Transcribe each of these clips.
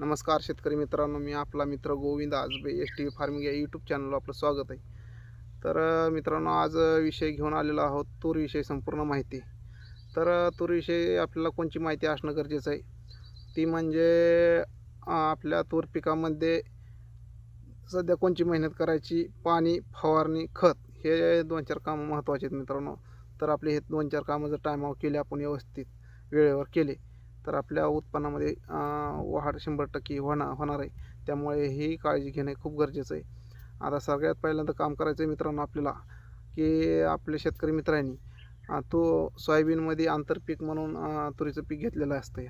नमस्कार शेतकरी मित्रांनो मी आपला मित्र Govind Aajbe S T V farming या यूट्यूब चॅनलवर आपलं स्वागत आहे. तर मित्रांनो आज विषय घेऊन आलेलो आहोत तूरविषयी संपूर्ण माहिती. तर तूरविषयी आपल्याला कोणची माहिती असणं गरजेचं आहे? ती म्हणजे आपल्या तूर पिकामध्ये सध्या कोणची मेहनत करायची? पाणी फवारणी खत हे दोन चार कामं महत्त्वाचे आहेत मित्रांनो. तर आपले हे दोन चार कामं जर टायमावर केले आपण व्यवस्थित वेळेवर केले तर आपल्या उत्पन्नामध्ये वाढ शंभर टक्के होणार होणार आहे. त्यामुळे ही काळजी घेणे खूप गरजेचं आहे. आता सगळ्यात पहिल्यांदा काम करायचं आहे मित्रांनो आपल्याला की आपल्या शेतकरी मित्रांनी तो सोयाबीनमध्ये आंतरपीक म्हणून तुरीचं पीक घेतलेलं असतं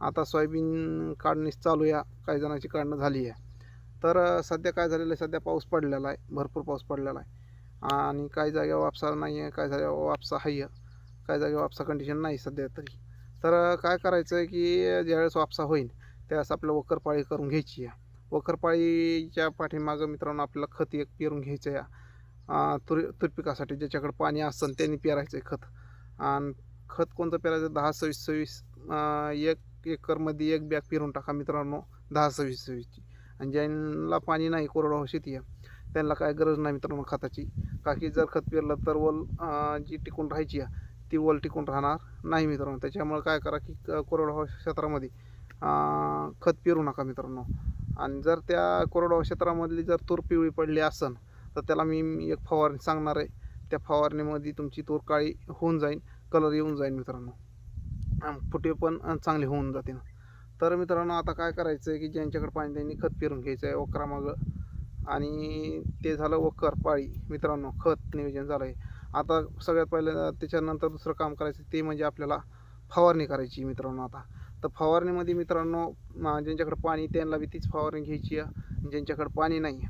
आता सोयाबीन काढणीच चालू या काही जणांची काढणं झाली आहे तर सध्या काय झालेलं आहे? सध्या पाऊस पडलेला आहे. भरपूर पाऊस पडलेला आहे. आणि काही जागेवर वापसा नाही आहे काही जागेवर वापसा आहे काही जागेवर वापसा कंडिशन नाही सध्या तरी. तर काय करायचं आहे की ज्यावेळेस वापसा होईल त्यावेळेस आपलं वखरपाळी करून घ्यायची आहे. वखरपाळीच्या पाठीमागं मित्रांनो आपल्याला खत एक पेरून घ्यायचं आहे अं, तुर पिकासाठी ज्याच्याकडे पाणी असतं त्यांनी पेरायचं आहे खत. आणि खत कोणतं पेरायचं? दहा सव्वीस सव्वीस एक एकरमध्ये एक बॅग पेरून टाका मित्रांनो दहा सव्वीस सव्वीसची. आणि ज्यांना पाणी नाही कोरडवाहू शेती आहे त्यांना काय गरज नाही मित्रांनो खताची. का की जर खत पेरलं तर वल जी टिकून राहायची आहे ती वल टिकून राहणार नाही मित्रांनो. त्याच्यामुळे काय करा की क- कोरडवाहू क्षेत्रामध्ये खत पेरू नका मित्रांनो. आणि जर त्या कोरडवाहू क्षेत्रामधली जर तूर पिवळी पडली असन तर त्याला मी एक फवारणी सांगणार आहे. त्या फवारणीमध्ये तुमची तूर काळी होऊन जाईल कलर येऊन जाईल मित्रांनो. फुटे पण चांगले होऊन जातील. तर मित्रांनो आता काय करायचं आहे की ज्यांच्याकडे पाणी त्यांनी खत पेरून घ्यायचं आहे वक्रामागं. आणि ते झालं वकर पाळी. मित्रांनो खत नियोजन झालं आहे आता सगळ्यात पहिलं त्याच्यानंतर दुसरं काम करायचं ते म्हणजे आपल्याला फवारणी करायची मित्रांनो आता. तर फवारणीमध्ये मित्रांनो ज्यांच्याकडे पाणी त्यांना बी तीच फवारणी घ्यायची आहे. ज्यांच्याकडे पाणी नाही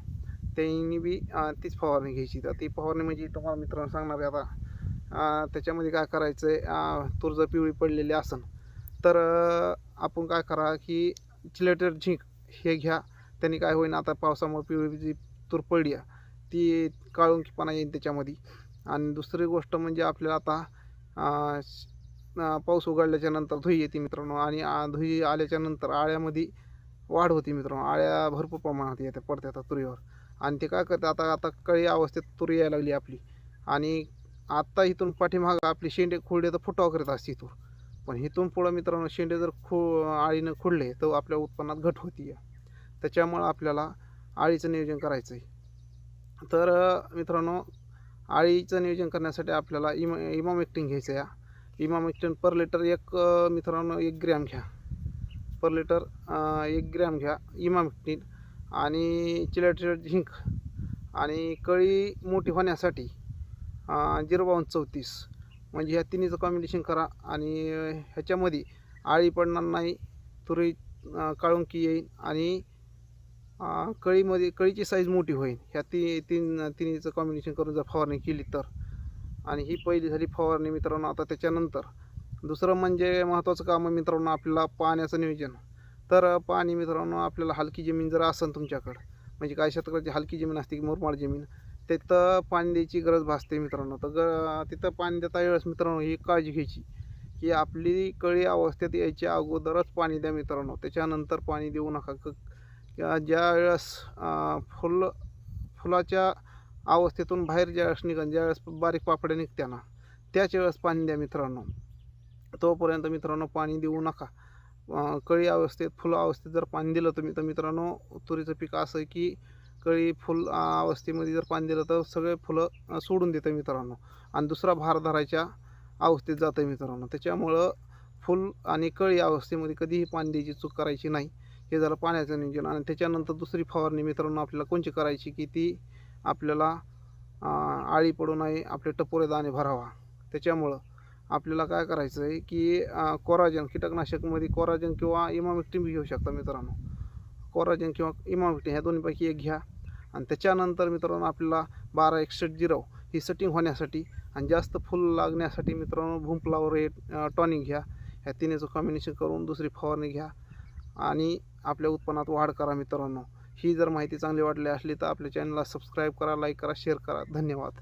त्यांनी बी तीच फवारणी घ्यायची. तर ती फवारणी म्हणजे तुम्हाला मित्रांनो सांगणार आहे आता. त्याच्यामध्ये काय करायचं आहे तूर जर पिवळी पडलेली असन तर आपण काय करा की चिलेटर झिंक हे घ्या. त्यांनी काय होईन आता पावसामुळे पिवळी जी तूर पडली आहे ती काळुंकीपणा येईल त्याच्यामध्ये. आणि दुसरी गोष्ट म्हणजे आपल्याला आता पाऊस उघडल्याच्या नंतर धुई येते मित्रांनो. आणि आ- धुई आल्याच्यानंतर आळ्यामध्ये वाढ होती मित्रांनो. आळ्या भरपूर प्रमाणात येते पडतात आता तुरीवर. आणि ते काय करतात आता आता कळी अवस्थेत तुरी यायला लागली आपली. आणि आत्ता इथून पाठीमागं आपली शेंडे खुडले तर फुटाव करत असते इथून. पण इथून पुढं मित्रांनो शेंडे जर खो आळीनं खुडले तर आपल्या उत्पन्नात घट होती. त्याच्यामुळं आपल्याला आळीचं नियोजन करायचं आहे तर मित्रांनो आळीचं नियोजन करण्यासाठी आपल्याला इमा इमामेक्टिन घ्यायचं आहे इमामेक्टिन पर लिटर एक मित्रांनो एक ग्रॅम घ्या. पर लिटर एक ग्रॅम घ्या इमामेक्टिन आणि चिलेटेड झिंक आणि कळी मोठी होण्यासाठी झिरो बावन्न चौतीस. म्हणजे ह्या तिन्हीचं कॉम्बिनेशन करा आणि ह्याच्यामध्ये आळी पडणार नाही तुरी काळुंकी येईल आणि कळीमध्ये कळीची साईज मोठी होईल. ह्या ती तीन तिन्हीचं कॉम्बिनेशन करून जर फवारणी केली तर. आणि ही पहिली झाली फवारणी मित्रांनो आता त्याच्यानंतर. दुसरं म्हणजे महत्त्वाचं काम आहे मित्रांनो आपल्याला पाण्याचं नियोजन. तर पाणी मित्रांनो आपल्याला हलकी जमीन जर असेल तुमच्याकडं म्हणजे काही शेतकऱ्याची हलकी जमीन असते की मुरमाड जमीन तिथं पाणी द्यायची गरज भासते मित्रांनो. तर ग तिथं पाणी देता वेळेस मित्रांनो ही काळजी घ्यायची की आपली कळी अवस्थेत यायच्या अगोदरच पाणी द्या मित्रांनो. त्याच्यानंतर पाणी देऊ नका. क ज्या वेळेस फुल फुलाच्या अवस्थेतून बाहेर ज्यावेळेस निघन ज्यावेळेस बारीक पापड्या निघत्या ना त्याच वेळेस पाणी द्या मित्रांनो. तोपर्यंत मित्रांनो पाणी देऊ नका. कळी अवस्थेत फुल अवस्थेत जर पाणी दिलं तुम्ही तर मित्रांनो तुरीचं पीक असं आहे की कळी फुल अवस्थेमध्ये जर पाणी दिलं तर सगळे फुलं सोडून देतं मित्रांनो. आणि दुसरा भार धरायच्या अवस्थेत जातं मित्रांनो. त्याच्यामुळं फुल आणि कळी अवस्थेमध्ये कधीही पाणी द्यायची चूक करायची नाही. हे झालं पाण्याचं नियोजन. आणि त्याच्यानंतर दुसरी फवारणी मित्रांनो आपल्याला कोणची करायची की ती आपल्याला आळी पडू नये आपले टपोरे दाणे भरावा. त्याच्यामुळं आपल्याला काय करायचं आहे की कोराजन कीटकनाशकमध्ये कोराजन किंवा इमामिक्टिन घेऊ शकता मित्रांनो. कोराजन किंवा इमामिक्टिन ह्या दोन्हीपैकी एक घ्या. आणि त्याच्यानंतर मित्रांनो आपल्याला बारा एकसष्ट झिरो ही सेटिंग होण्यासाठी आणि जास्त फुल लागण्यासाठी मित्रांनो भूमफ्लावर हे टॉनिक घ्या. ह्या तिन्हीचं कॉम्बिनेशन करून दुसरी फवारणी घ्या. आणि आपल्या उत्पन्नात वाढ करा मित्रांनो. ही जर माहिती चांगली वाटली असली तर आपल्या चॅनलला सबस्क्राईब करा लाईक करा शेअर करा. धन्यवाद.